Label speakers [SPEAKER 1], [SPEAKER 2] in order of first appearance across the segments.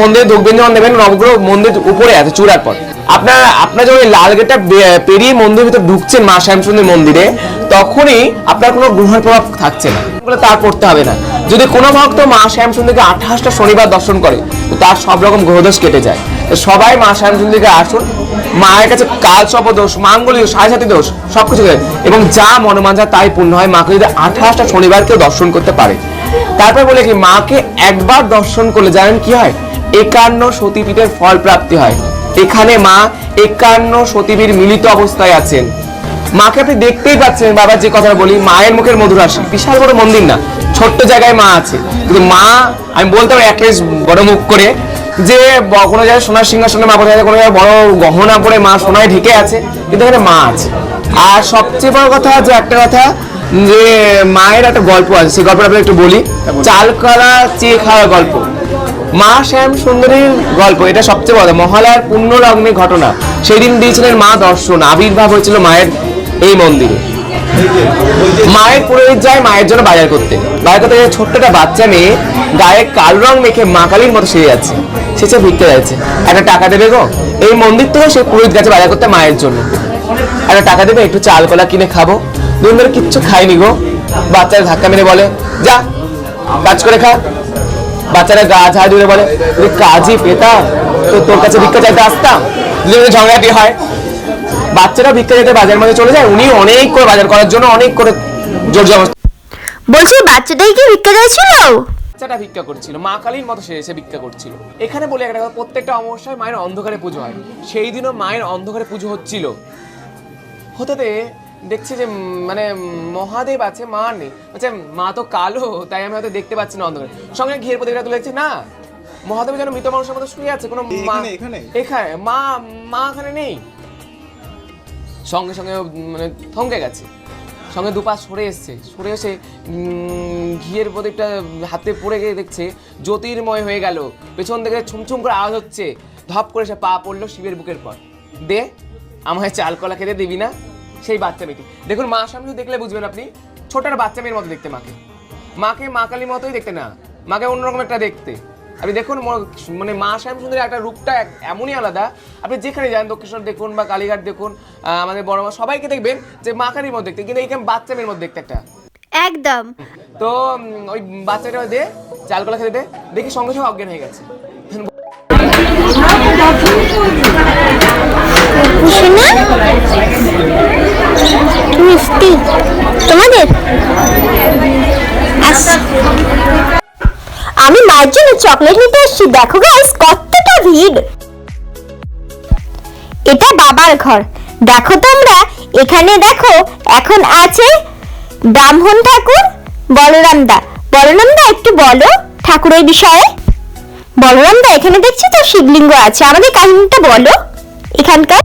[SPEAKER 1] মন্দিরে ঢুকবেন যখন দেখবেন নবগ্রহ মন্দির উপরে আছে, চূড়ার পর আপনার আপনার যখন লাল গেটটা পেরিয়ে মন্দিরের ভিতর ঢুকছেন মা শ্যামসুন্দর মন্দিরে, তখনই আপনার কোনো গ্রহের প্রভাব থাকছে না। বলে তার পড়তে হবে না। যদি কোনো ভক্ত মা শ্যামসুন্দরকে আঠাশটা শনিবার দর্শন করে তার সব রকম গ্রহদোষ কেটে যায়। সবাই মা শ্যামসুন্দরকে আসুন, মায়ের কাছে কাল সপ দোষ মাঙ্গলীয় সাড়ে সাথী দোষ সব কিছু এবং যা মনোমাঞ্জা তাই পূর্ণ হয়, মাকে যদি আঠাশটা শনিবার কেউ দর্শন করতে পারে। তারপর বলে কি, মাকে একবার দর্শন করলে জানেন কি হয়? একান্ন সতীপীঠের ফল প্রাপ্তি হয়। এখানে মা একান্ন সতীপীর মিলিত অবস্থায় আছেন। মাকে আপনি দেখতেই পাচ্ছেন বাবা যে কথা বলি মায়ের মুখের মধুর হাসি। বিশাল বড় মন্দির না ছোট্ট জায়গায় মা আছে। কিন্তু মা আমি বলতে পারি বড় মুখ করে যে কোনো জায়গায় সোনার সিংহাসনে মা কোথায় কোনো জায়গায় বড় গহনা পরে মা সোনায় ঢেকে আছে কিন্তু এখানে মা আছে। আর সবচেয়ে বড় কথা যে একটা কথা যে মায়ের একটা গল্প আছে সেই গল্পটা আপনাকে একটু বলি। চাল করা চেয়ে খাওয়া গল্প। মা শ্যাম সুন্দরীর গল্প, এটা সবচেয়ে বড়। মহালয়ার পূর্ণ লগ্নে ঘটনা। সেই দিন দিয়েছিলেন মা দর্শন। আবির্ভাব হয়েছিল মায়ের এই মন্দিরে। মায়ের পুরোহিত যায় মায়ের জন্য বাজার করতে। বাজার করতে ছোট্ট একটা বাচ্চা মেয়ে গায়ে কালো রং মেখে মা কালীর মতো সেরে যাচ্ছে। সেচে ভিক্ষে যাচ্ছে। একটা টাকা দেবে গো? এই মন্দির থেকে সে পুরোহিত গেছে বাজার করতে মায়ের জন্য। একটা টাকা দেবে, একটু চাল কলা কিনে খাব। দুদিন ধরে কিচ্ছু খাইনি গো। বাচ্চারা ধাক্কা মেরে বলে, যা, কাজ করে খা। বাচ্চারা গা ঝাড় দিয়ে বলে "তুই কাজই পেতাম তো তোর কাছে ভিক্ষা চাইতে আসতাম? দুজনে ঝগড়াটি হয়। বাচ্চারা ভিক্ষা যেতে বাজার মাঝে চলে যায় উনি অনেক করে বাজার করার জন্য অনেক করে জোর জবরদস্তি
[SPEAKER 2] বলছি বাচ্চাটাই কি ভিক্ষা চাইছিল?
[SPEAKER 1] বাচ্চাটা ভিক্ষা করছিল মা কালীর মতো সে এসে ভিক্ষা করছিল। এখানে বলে একটা কথা প্রত্যেকটা অমাবস্যায় মায়ের অন্ধকারে পুজো হয়। সেই দিনও মায়ের অন্ধকারে পুজো হচ্ছিল। হতে দেখছি যে মানে মহাদেব আছে মা নেই। আচ্ছা মা তো কালো তাই আমি হয়তো দেখতে পাচ্ছি না অন্ধকারে। সঙ্গে ঘিয়ের প্রতিটা তুলে না। মহাদেব যেন মৃত মানুষের মতো শুয়ে আছে কোনো মা
[SPEAKER 3] এখানে, এখানে?
[SPEAKER 1] মা মা এখানে নেই। সঙ্গে সঙ্গে মানে থমকে গেছে। সঙ্গে দুপা সরে এসছে। সরে এসে উম, ঘিয়ের প্রদীপটা হাতে পড়ে গিয়ে দেখছে জ্যোতির্ময় হয়ে গেল। পেছন থেকে ছুমছুম করে আওয়াজ হচ্ছে। ধপ করে সে পা পড়ল শিবের বুকের পর। দে আমায় চাল কলা খেতে দিবি না? সেই বাচ্চা মেয়েটি। দেখুন মা সামনে দেখলে বুঝবেন আপনি ছোট একটা বাচ্চা মেয়ের মতো দেখতে মাকে। মাকে মা কালীর মতোই দেখতে না মাকে অন্যরকম একটা দেখতে। আপনি দেখুন মানে মা শ্যাম সুন্দরের একটা রূপটা এমনই আলাদা। আপনি যেখানে যান দক্ষিণেশ্বর দেখুন বা কালীঘাট দেখুন আমাদের বড় মা সবাইকে দেখবেন যে মা কালীর মতো দেখতে কিন্তু এইখানে বাচ্চা মেয়ের মতো দেখতে একটা।
[SPEAKER 2] একদম।
[SPEAKER 1] তো ওই বাচ্চাটা দে চাল কলা খেতে দে দেখি সঙ্গে সঙ্গে অজ্ঞান হয়ে গেছে।
[SPEAKER 2] মিষ্টি তোমাদের। আমি মায়ের জন্য চকলেট নিতে এসেছি। দেখো গাইস কতটা ভিড়। এটা বাবার ঘর। দেখো তোমরা, এখানে দেখো, এখন আছে ব্রাহ্মণ ঠাকুর, বলরাম দা। বলরাম দা, একটু বলো ঠাকুরের বিষয়ে। বলরাম দা, এখানে দেখছি তো, শিবলিঙ্গ আছে। আমাদের কাহিনীটা বলো। এখানকার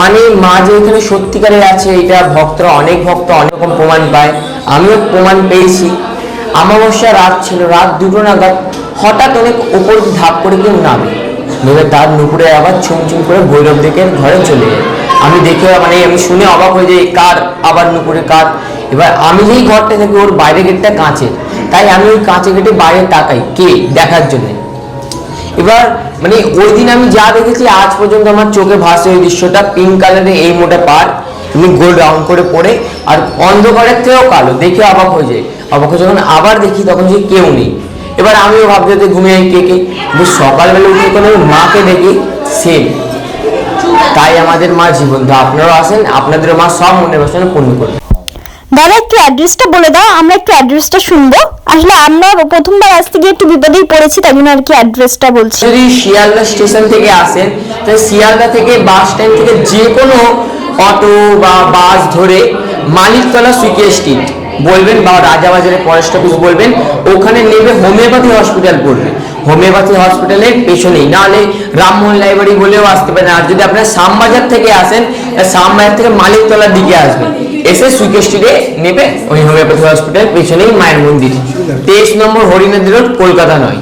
[SPEAKER 4] মানে মা যে এখানে সত্যিকারের আছে, এটা ভক্তরা অনেক ভক্ত অনেক রকম প্রমাণ পায়। আমিও প্রমাণ পেয়েছি। অমাবস্যা রাত ছিল, রাত দুটো নাগাদ হঠাৎ অনেক ওপর ধাপ করে কেউ নামে। নেমে তার নুপুরে আবার ছুম ছুম করে ভৈরব দিকের ঘরে চলে যায় আমি দেখে মানে আমি শুনে অবাক হয়ে যাই কার আবার নুপুরে কার? এবার আমি যেই ঘরটা থাকি, ওর বাইরে গেটটা কাঁচে তাই আমি ওই কাঁচে গেটে বাইরে তাকাই, কে? দেখার জন্য। এবার মানে ওই দিন আমি যা দেখেছি, আজ পর্যন্ত আমার চোখে ভাসে ওই দৃশ্যটা। পিঙ্ক কালারের এই মোটা পার তুমি গোল রাউন্ড করে পড়ে, আর অন্ধকারের থেকেও কালো, দেখে অবাক হয়ে যায় অবাক যখন আবার দেখি, তখন যে কেউ নেই। এবার আমিও ভাবতে যে ঘুমিয়ে কে কে। সকালবেলা উঠে কোনো মাকে দেখি সেম তাই আমাদের মা জীবন্ত আপনারাও আসেন আপনাদের মা সব মনের বাসনা পূর্ণ করবে
[SPEAKER 2] দাদা, একটু অ্যাড্রেসটা বলে দাও, আমরা একটু অ্যাড্রেসটা শুনব। আসলে আমরা প্রথমবার আসতে গিয়ে একটু বিপদেই পড়েছি, তাই জন্য আর কি অ্যাড্রেসটা বলছি।
[SPEAKER 4] যদি শিয়ালদা স্টেশন থেকে আসেন, তাহলে শিয়ালদা থেকে বাস স্ট্যান্ড থেকে যে কোনো অটো বা বাস ধরে মালিকতলা সুইকে স্ট্রিট বলবেন বা রাজাবাজারের ফরেস্ট অফিস বলবেন, ওখানে নেবে হোমিওপ্যাথি হসপিটাল পড়বে। হোমিওপ্যাথি হসপিটালের পেছনেই, নাহলে রামমোহন লাইব্রেরি বলেও আসতে পারেন। আর যদি আপনার শ্যামবাজার থেকে আসেন, শ্যামবাজার থেকে মালিকতলার দিকে আসবেন। এসে সুইকে স্ট্রিটে নেবে ওই হোমিওপ্যাথি হসপিটাল পিছনেই মায়ের মন্দির। তেইশ নম্বর হরিণের রোড কলকাতা নয়।